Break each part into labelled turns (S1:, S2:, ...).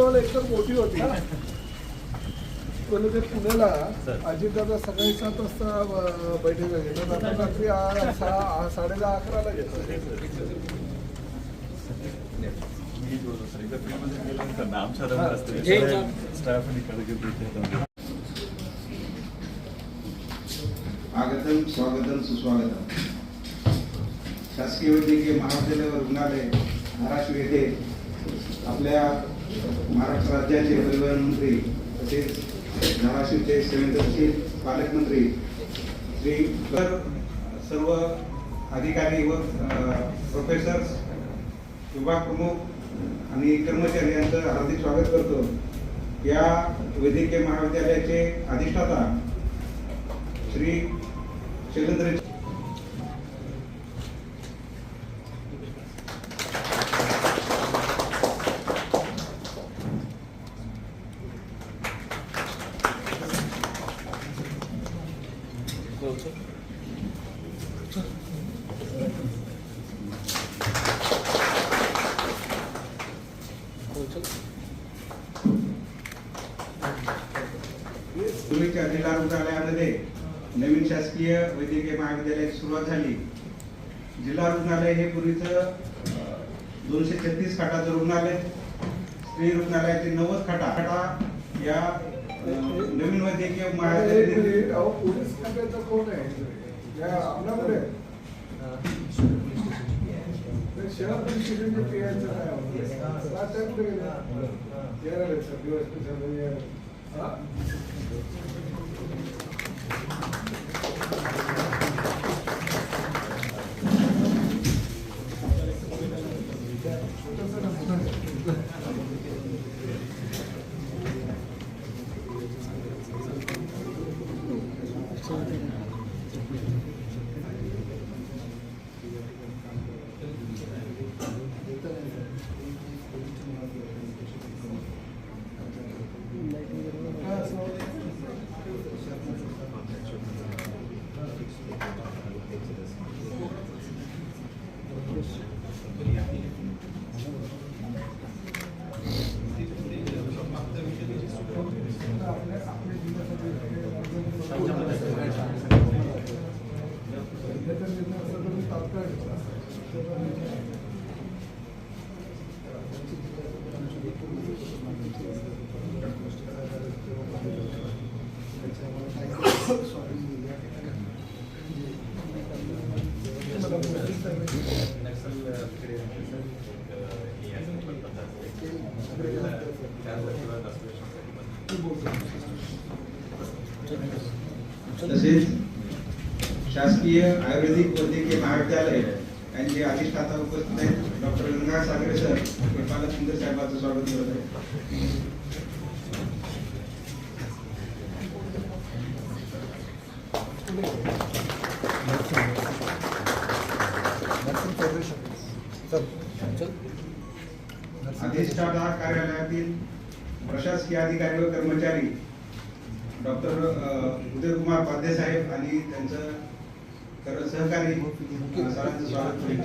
S1: Wall एकदम मोठी होती. ते पुण्याला अजितदादा सकाळी सात वाजता बैठका घेतात आता रात्री आ- साडेदहा अकराला घेतात
S2: आगतम स्वागतम सुस्वागतम. शासकीय वैद्यकीय महाविद्यालय व रुग्णालय धाराशिव येथे आपल्या महाराष्ट्र राज्याचे परिवहन मंत्री तसेच धाराशिवचे संवेदनशील पालकमंत्री श्री सर्व अधिकारी व प्रोफेसर्स विभाग प्रमुख आणि कर्मचारी यांचं हार्दिक स्वागत करतो. या वैद्यकीय महाविद्यालयाचे अधिष्ठाता श्री शैलेंद्र पूर्वीच्या जिल्हा रुग्णालयामध्ये नवीन शासकीय वैद्यकीय महाविद्यालयाची सुरुवात झाली. जिल्हा रुग्णालय हे पूर्वीचं दोनशे छत्तीस खाटाचं रुग्णालय स्त्री रुग्णालयाचे नव्वद खाटा. खाटा या नवीन वैद्यकीय
S1: एक
S2: महाविद्यालय
S1: मिनिट, अहो, पोलीस खात्याचं कोण आहे या आपल्याकडे ते शहर पोलीस स्टेशनचे PI चं काय आहे? का त्या कुठे गेले? येणार आहेत सर, DSP सर, हे, हा?
S2: तसेच शासकीय आयुर्वेदिक वैद्यकीय महाविद्यालय यांचे अधिष्ठाता उपस्थित आहेत डॉक्टर गंगा सागरे सर हे पालक सुंदर साहेबांचं स्वागत करत आहे अधिष्ठाता कार्यालयातील प्रशासकीय अधिकारी व कर्मचारी डॉक्टर उदयकुमार पाध्ये साहेब आणि त्यांचं कर- सहकारी सरांचं स्वागत करू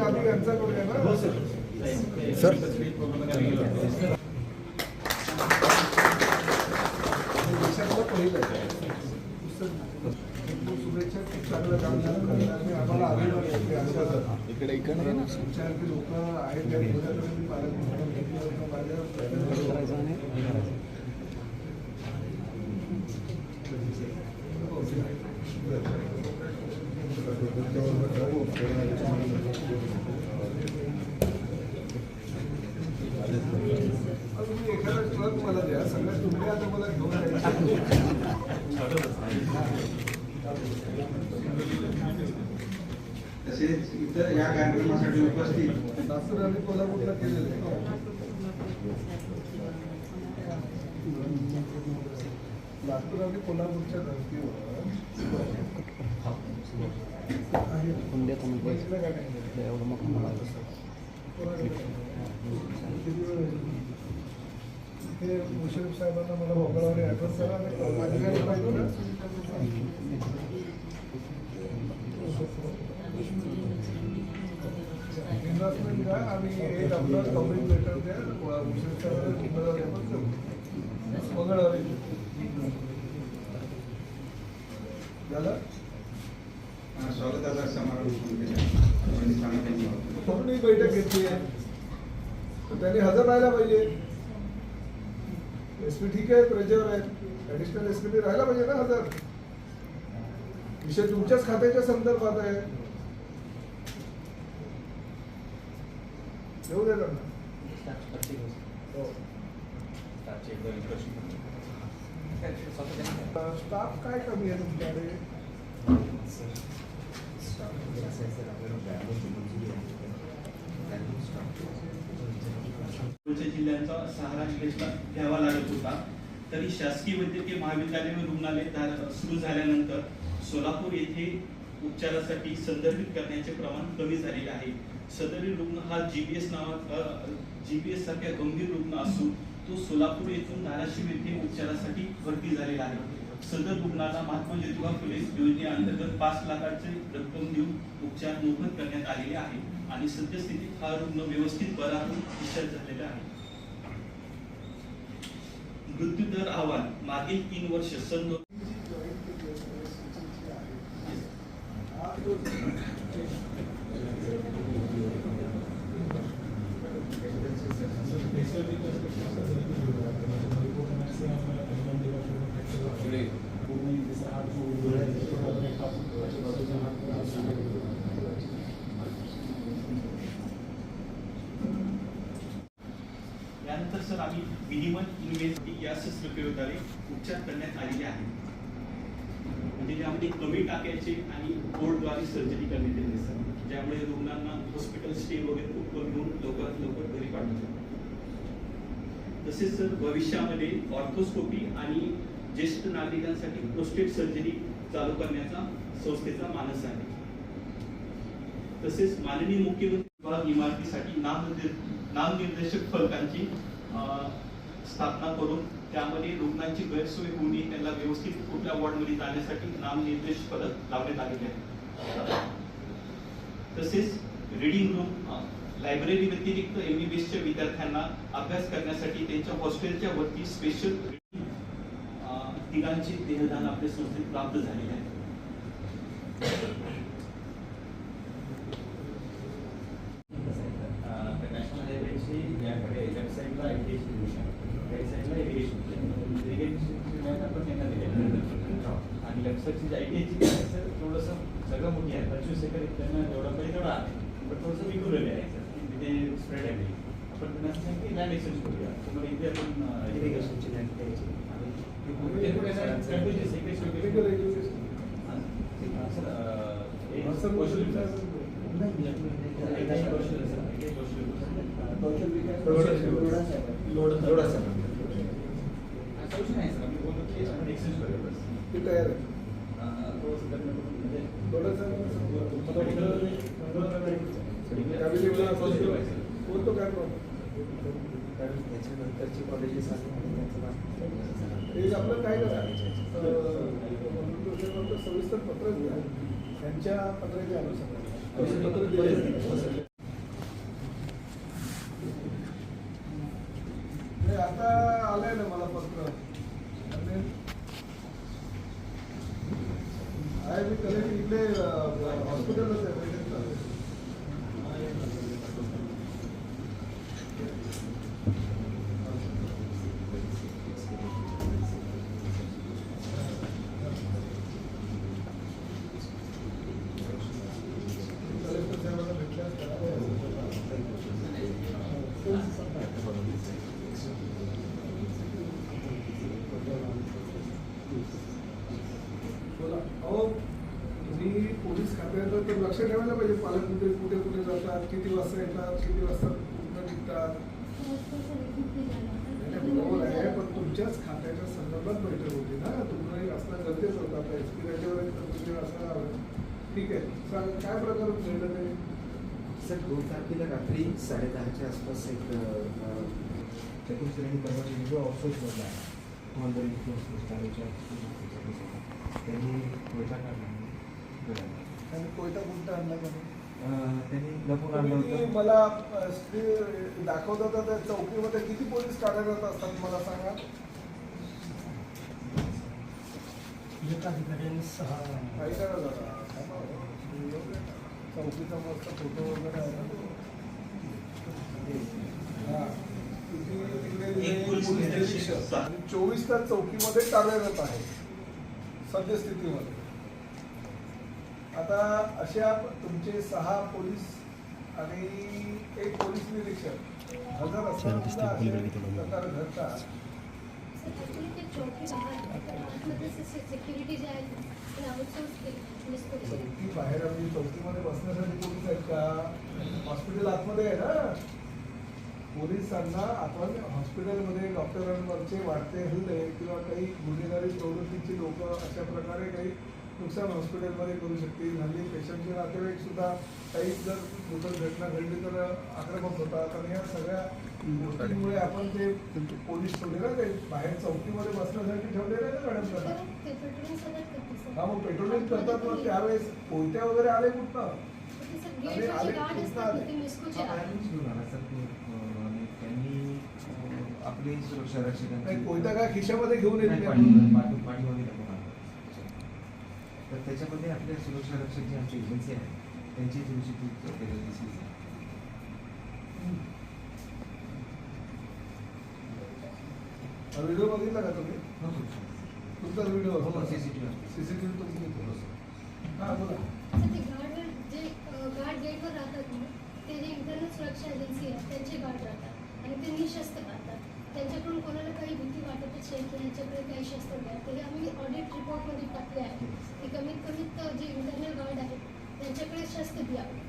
S1: आम्ही यांचा करूया ना देशातलं पहिलं आहे. खूप शुभेच्छा खूप चांगलं काम झालं आणि आम्हाला अभिमान आहे की असं
S3: इकडे इकडे
S1: लोक आहेत त्या ठिकाणी मी पालकमंत्र्यांना भेटलो होतो माझ्या अजून एखादा ट्रक मला द्या सगळ्यात तुम्ही आता मला आपल्याला घेऊन जायचं
S2: तसेच इतर या कार्यक्रमासाठी उपस्थित
S1: नागपूर आणि कोल्हापूरला नागपूर आणि कोल्हापूरच्या धर्तीवर. आहे. पहिल्या गाड्या. हे मुश्रीफ साहेबांना मला मंगळवारी ॲड्रेस करा. इन्व्हेस्टमेंट द्या आणि एक आपलं कमिंग लेटर द्या. मुश्रीफ साहेबांना मंगळवारी आपण देऊ मंगळवारी झालं?
S2: अ, स्वागताचा समारोप केला आणि सांगितले
S1: म्हणून ही बैठक घेतली आहे? तर त्यांनी हजर राहायला पाहिजे. एस पी ठीक आहे प्रजेवर आहेत ॲडिशनल एस पी राहायला पाहिजे ना हजर. विषय तुमच्याच खात्याच्या संदर्भात आहे. येऊ दे ना हो. स्टाफ काय कमी आहे तुमच्याकडे?
S3: पुढच्या जिल्ह्यांचा सहारा जिल्ह्याचा घ्यावा लागत होता. तरी शासकीय वैद्यकीय महाविद्यालय रुग्णालय सुरू झाल्यानंतर सोलापूर येथे उपचारासाठी संदर्भित करण्याचे प्रमाण कमी झालेले आहे. सदरी रुग्ण हा जीबीएस नावा जीबीएस सारख्या गंभीर रुग्ण असून तो सोलापूर येथून धाराशिव येथे उपचारासाठी भरती झालेला आहे. सदर रुग्णाला महात्मा ज्योतिबा फुले योजनेअंतर्गत पाच लाखाचे रक्कम देऊन उपचार मोफत करण्यात आलेले आहे आणि सद्यस्थितीत हा रुग्ण व्यवस्थित बरा होऊन डिस्चार्ज झालेला आहे. मृत्यू दर आव्हान मागील तीन वर्ष सन दोन यानंतर सर आम्ही मिनिमम इन्व्हेस्ट या शस्त्रक्रियेद्वारे उपचार करण्यात आलेली आहे म्हणजे ज्यामध्ये कमी टाक्याचे आणि बोर्डद्वारे सर्जरी करण्यात येते सर ज्यामुळे रुग्णांना हॉस्पिटल स्टे वगैरे खूप कमी होऊन लवकरात लवकर घरी पाठवतात. तसेच सर भविष्यामध्ये ऑर्थोस्कोपी आणि ज्येष्ठ नागरिकांसाठी प्रोस्टेट सर्जरी चालू करण्याचा संस्थेचा मानस आहे. तसेच माननीय मुख्यमंत्री विभाग इमारतीसाठी नामनिर्देशक फलकांची स्थापना करून त्यामध्ये रुग्णांची गैरसोय होऊ नये त्यांना व्यवस्थित कुठल्या वॉर्डमध्ये जाण्यासाठी नामनिर्देश फलक लावण्यात आलेले आहे तसेच रीडिंग रूम लायब्ररी व्यतिरिक्त एमबीबीएसच्या विद्यार्थ्यांना अभ्यास करण्यासाठी त्यांच्या हॉस्टेलच्या वरती स्पेशल तिघांचे देहदान आपल्या संस्थेत प्राप्त झालेले आहे
S4: नॅशनल हायवेची याकडे लेफ्ट साईडला एव्हिएशन डिव्हिजन राईट साईडला एव्हिएशन इरिगेशन आपण यांना दिलेलं आणि लेफ्ट साईडची जी आय टी ची आहे सर थोडंसं सगळं मोठी आहे पंचवीस एकर त्यांना जेवढा पाहिजे तेवढा आहे पण थोडंसं विखुरलेलं आहे सर की तिथे स्प्रेड आहे ते. आपण त्यांना असं सांगितलं की लँड एक्सचेंज करूया तुम्हाला इथे आपण इरिगेशनची लँड द्यायची आणि ते कुठे ना strategies आहे, काही शेवटी-
S1: Medical education.
S4: हा, सर अं, एक
S1: असं
S4: कौशल्य
S1: गोष्टी
S4: विकास. एक काही कौशल्य सर, एक काही कौशल्य विकास.
S1: कौशल विकास
S4: लोड- लोड असेल. Solution आहे सर, आम्ही बोललो की आपण exchange करूया बस.
S1: ते तयार आहे
S4: अं, थोडंसं करणं करून म्हणजे
S1: थोडंसं
S4: Cabinet-
S1: बोलतो काय प्रॉब्लेम
S5: त्याच्यानंतरची कॉलेजेस
S1: ते आपलं काय करायचं सविस्तर पत्र घ्या त्यांच्या पत्राच्या अनुसार पत्र दिले आता आलंय ना मला पत्र. आहे मी कलेक्ट इकडे हॉस्पिटलच आहे पेशंटला. कलेक्टर साहेबांना भेटल्यास त्याला- त्याचं तर लक्ष ठेवायला पाहिजे पालक कुठे कुठे कुठे जातात किती वाजता येतात किती वाजता कुठं निघतात बरोबर आहे पण तुमच्याच खात्याच्या संदर्भात बैठक होती ना तुम्हाला असणं गरजेचं होतं आता एस पी राज्यावर असणार ठीक आहे चालेल काय प्रकार घडलं ते
S5: सर दोन तारखेला रात्री साडेदहाच्या आसपास एक चतुर्श्रेणी कर्मचारी जो बनला आहे त्यांनी कोयता काढला आणि
S1: कोयता कोणता आणला
S5: त्यांनी लपून होतं.
S1: मला दाखवत होता त्या चौकीमध्ये. किती पोलीस कार्यरत असतात मला सांगा. चौकीचा मस्त फोटो वगैरे आहे ना. हा. चोवीस तास चौकीमध्ये कार्यरत आहे. सद्यस्थितीमध्ये. आता अशा तुमचे सहा पोलीस आणि एक पोलीस निरीक्षक हजर असताना प्रकार
S6: ते
S1: चौकी बाहेर आम्ही चौकीमध्ये बसण्यासाठी पोलीस आहेत का? हॉस्पिटल आतमध्ये आहे ना? पोलिसांना आपण हॉस्पिटलमध्ये डॉक्टरांवरचे वाढते हल्ले किंवा काही गुन्हेगारी प्रवृत्तीची लोक अशा प्रकारे काही नुकसान हॉस्पिटलमध्ये करू शकतील. हल्ली पेशंटचे नातेवाईक सुद्धा काही जर दुर्घट घटना घडली तर आक्रमक होतात. आणि या सगळ्या गोष्टींमुळे आपण ते पोलीस ठेवले ना ते बाहेर चौकीमध्ये बसण्यासाठी ठेवले नाही ना मॅडम त्यांना.
S6: सर.
S1: हा मग पेट्रोलिंग करतात मग त्यावेळेस कोणत्या वगैरे आले कुठनं? आले आले?
S5: हा, आला आणि त्यांनी आपली सुरक्षा रक्षकांची
S1: कोणत्या काय खिशामध्ये घेऊन
S5: नाही,
S1: येत
S5: पाठी-
S1: नाही
S5: पाठी- पाठीमागे टाकून आणलं. तर त्याच्यामध्ये आपल्या सुरक्षा रक्षक जी आमची एजन्सी आहे त्यांची थोडीशी चूक केलेली दिसली सर.
S1: व्हिडिओ बघितला का तुम्ही
S5: हो, हो.
S1: तुमचा व्हिडिओ
S5: हो, CCTV.
S1: सीसीटीव्ही तुम्ही
S5: हो, सर.
S1: हा बोला
S6: सर, ते गार्डवर जे अ, गार्ड गेटवर राहतात ना ते जे इंटरनल सुरक्षा एजन्सी आहे त्यांचे गार्ड राहतात आणि ते निशस्त्र राहतात त्यांच्याकडून कोणाला काही भीती की ह्याच्याकडे काही शस्त्र नाही. तर हे आम्ही ऑडिट रिपोर्टमध्ये टाकले आहे. की कमीत कमीत जे इंटरनल गार्ड आहेत त्यांच्याकडे शस्त्र द्यावं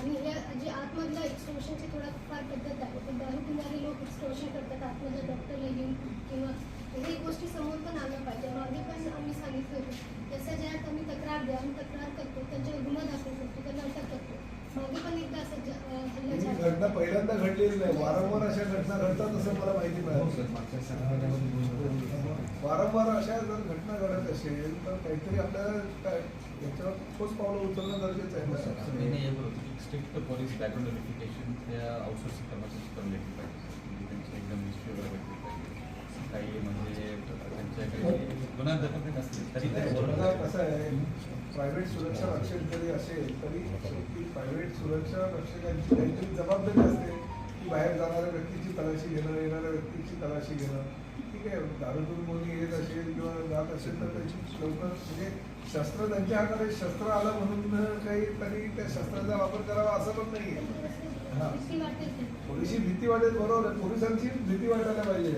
S6: आणि ह्या जे आतमधल्या एक्सटोर्शनची थोडा फार पद्धत आहे पण दारू पिणारे लोक एक्सटोर्शन करतात आतमधल्या डॉक्टरला येऊन किंवा हे गोष्टी समोर पण आल्या पाहिजे. मागे पण आम्ही सांगितलं होतं. त्याच्या ज्यात आम्ही तक्रार द्या आम्ही तक्रार करतो त्यांच्यावर गुन्हा दाखल करतो त्यांना अटक करतो मागे पण एकदा असं ज- अं, हल्ला
S1: ही
S6: झाला
S1: घटना पहिल्यांदा घडलेली नाही. वारंवार अशा घटना घडतात असं मला माहिती
S5: हो,
S1: वारंवार अशा जर घटना घडत असेल तर काहीतरी आपल्याला काय याच्यावर ठोस पावलं उचलणं गरजेचं आहे
S7: स्ट्रिक्ट पॉलिसी बॅकग्राऊंड व्हेरिफिकेशन त्या आउटसोर्सिंग कर्मचारी करून घेतली पाहिजे त्यांची एकदम हिस्ट्री वगैरे. काही म्हणजे त्यांच्याकडे गुन्हा दाखल नसले तरी
S1: कसं आहे? प्रायव्हेट सुरक्षा रक्षक जरी असेल तरी शेवटी प्रायव्हेट सुरक्षा रक्षकांची काहीतरी जबाबदारी असते की बाहेर जाणाऱ्या व्यक्तीची तलाशी घेणं येणाऱ्या व्यक्तीची तलाशी घेणं. ठीक आहे दारू पिऊन कोणी येत असेल किंवा जात असेल तर त्याची लवकर म्हणजे शस्त्र त्यांच्या हाताने शस्त्र आलं म्हणून काही तरी त्या शस्त्राचा वापर करावा असं पण नाही आहे हा. थोडीशी भीती वाटेल. बरोबर आहे. पोलिसांची भीती वाटायला पाहिजे.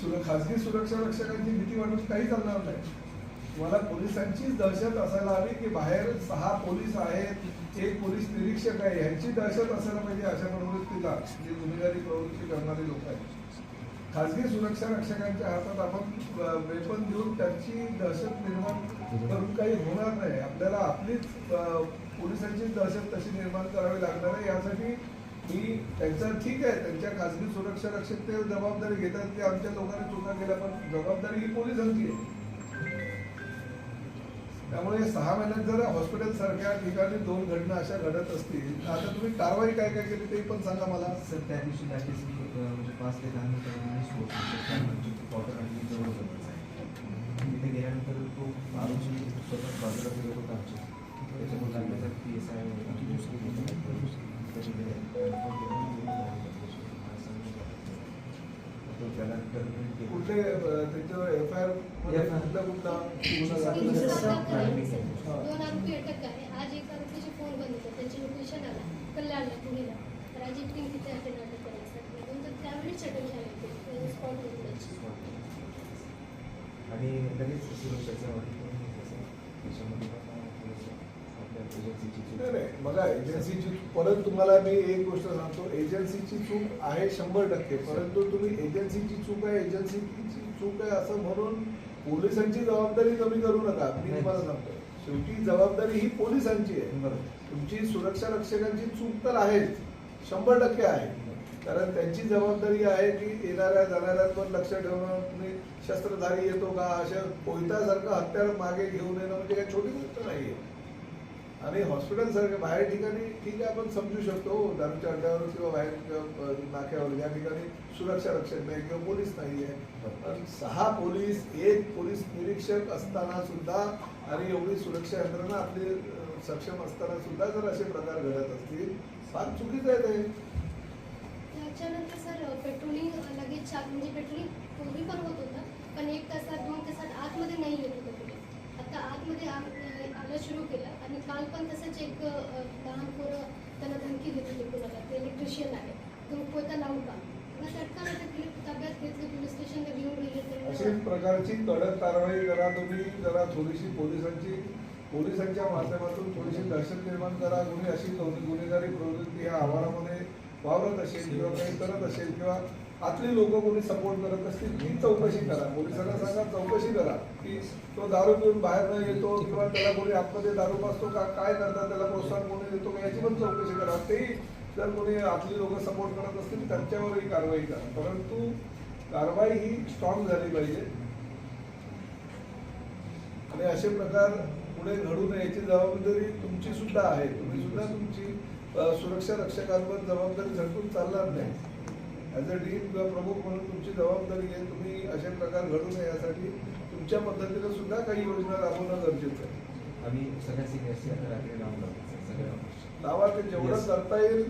S1: सुर- खाजगी सुरक्षा रक्षकांची भीती वाटून काही चालणार नाही. मला पोलिसांचीच दहशत असायला हवी की बाहेर सहा पोलीस आहेत एक पोलीस निरीक्षक आहे यांची दहशत असायला पाहिजे अशा प्रवृत्तीला जे गुन्हेगारी प्रवृत्ती करणारे लोक आहेत. खाजगी सुरक्षा रक्षकांच्या हातात आपण वेपन देऊन त्यांची दहशत निर्माण करून काही होणार नाही. आपल्याला आपलीच पोलिसांचीच दहशत तशी निर्माण करावी लागणार आहे. यासाठी की त्यांचं ठीक आहे त्यांच्या खाजगी सुरक्षा रक्षक ते जबाबदारी घेतात की आमच्या लोकांनी चुका केल्या पण जबाबदारी ही पोलिसांची आहे. त्यामुळे सहा महिन्यात जर हॉस्पिटल सारख्या ठिकाणी दोन घटना अशा घडत असतील तर आता तुम्ही कारवाई काय काय केली ते पण सांगा मला.
S5: सर त्या दिवशी लागेच मी म्हणजे पाच ते दहा मिनिटांमध्ये आणि जवळ तिथे गेल्यानंतर तो आरोपी स्वतः
S1: कुठले त्याच्यावर एफ आय आर कुठला कुठला.
S6: दोन आरोपी अटक आहे. आज एक आरोपीचे फोन बंद होते. त्याची लोकेशन आला. कल्याणला पुणेला तर आज एक टीम तिथे अटेंड अटक करायसाठी. नंतर त्यावेळीच अटक झाली होती. स्पॉट त्याची
S5: आणि लगेच सुरक्षाचा वापर करून घेतला सर. त्याच्यामध्ये पण थोडंसं एजन्सीची चूक.
S1: नाही नाही बघा एजन्सीची परत तुम्हाला मी एक गोष्ट सांगतो. एजन्सीची चूक आहे शंभर टक्के. परंतु तुम्ही एजन्सीची चूक आहे एजन्सीची चूक आहे असं म्हणून पोलिसांची जबाबदारी कमी करू नका. मी तुम्हाला सांगतो. शेवटी जबाबदारी ही पोलिसांची आहे. तुमची सुरक्षा रक्षकांची चूक तर आहेच. शंभर टक्के आहे. कारण त्यांची जबाबदारी आहे की येणाऱ्या जाणाऱ्यांवर लक्ष ठेवणं. तुम्ही शस्त्रधारी येतो का? अशा कोयत्यासारखं हत्यार मागे घेऊन येणं म्हणजे काही छोटी गोष्ट नाहीये. आणि हॉस्पिटलसारख्या बाहेर ठिकाणी ठीक आहे आपण समजू शकतो. दारूच्या अड्ड्यावर किंवा बाहेर किंवा, नाक्यावर या ठिकाणी सुरक्षा रक्षक नाही किंवा पोलीस नाहीये पण सहा पोलीस एक पोलीस निरीक्षक असताना सुद्धा आणि एवढी सुरक्षा यंत्रणा आपली सक्षम असताना सुद्धा जर असे प्रकार घडत असतील फार चुकीचं आहे ते.
S6: त्याच्यानंतर सर पेट्रोलिंग लगेच म्हणजे पेट्रोलिंग पूर्वी पण होत होतं पण एक तासात दोन तासात आतमध्ये नाही येत होतं आता आतमध्ये आ- सुरू केलं आणि काल पण तसंच एक लहान पोरं त्यांना धमकी देत कुणाला ते इलेक्ट्रिशियन आहे. तो पोता लावून का मग ताब्यात घेतले पोलीस स्टेशनला घेऊन गेले
S1: प्रकारची कडक कारवाई करा तुम्ही जरा थोडीशी पोलिसांची पोलिसांच्या माध्यमातून थोडीशी दहशत निर्माण करा. कोणी अशी गुन्हेगारी प्रवृत्ती या आव्हानामध्ये वावरत असेल किंवा काही करत असेल किंवा आतली लोक कोणी सपोर्ट करत असतील ती चौकशी करा. पोलिसांना सांगा चौकशी करा. की तो दारू पिऊन बाहेर न येतो किंवा त्याला कोणी आतमध्ये दारू पासतो का काय करतात त्याला प्रोत्साहन कोणी देतो का याची पण चौकशी करा. तेही जर कोणी आतली लोक सपोर्ट करत असतील त्यांच्यावरही कारवाई करा. परंतु कारवाई ही स्ट्रॉंग झाली पाहिजे. आणि असे प्रकार पुढे घडू नये याची जबाबदारी तुमची सुद्धा आहे. तुम्ही सुद्धा तुमची सुरक्षा रक्षकांवर जबाबदारी झटकून चालणार नाही. ॲज अ डीन किंवा प्रमुख म्हणून तुमची जबाबदारी आहे. तुम्ही असे प्रकार घडू नये यासाठी तुमच्या पद्धतीनं सुद्धा काही योजना राबवणं गरजेचं आहे.
S5: आम्ही सगळ्या सिनियर्सची आता रात्री लावून लावतो सर सगळ्या
S1: लावा ते जेवढं. करता येईल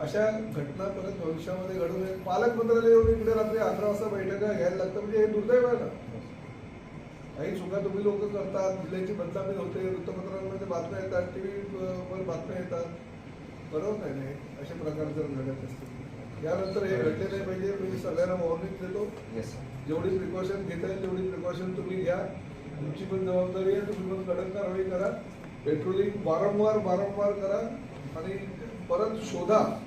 S1: अशा घटना परत भविष्यामध्ये घडू नये. पालकमंत्र्याला येऊन इकडे रात्री अकरा वाजता बैठका घ्यायला लागतं म्हणजे हे दुर्दैव आहे ना. काही चुका तुम्ही लोक करतात जिल्ह्याची बदनामी होते वृत्तपत्रांमध्ये बातम्या येतात टी वर बातम्या येतात. बरोबर नाही असे प्रकार जर घडत असतील यानंतर हे घडले नाही पाहिजे. मी सगळ्यांना वॉर्निंग देतो. जेवढी प्रिकॉशन घेता येईल तेवढी प्रिकॉशन तुम्ही घ्या. तुमची पण जबाबदारी आहे. तुम्ही पण कडक कारवाई करा. पेट्रोलिंग वारंवार वारंवार करा. आणि परत शोधा.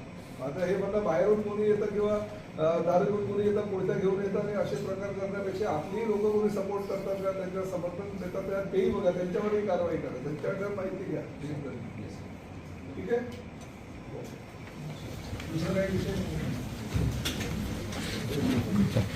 S1: आता हे म्हणणं बाहेरून कोणी येतं किंवा अं, दारू घेऊन कोणी येतं कोयता घेऊन येतं आणि असे प्रकार करण्यापेक्षा आपली लोक कोणी सपोर्ट करतात का? त्यांच्या समर्थन देतात तेही बघा. त्यांच्यावरही कारवाई करा. त्यांच्याकडे माहिती घ्या. ठीक आहे? どうも。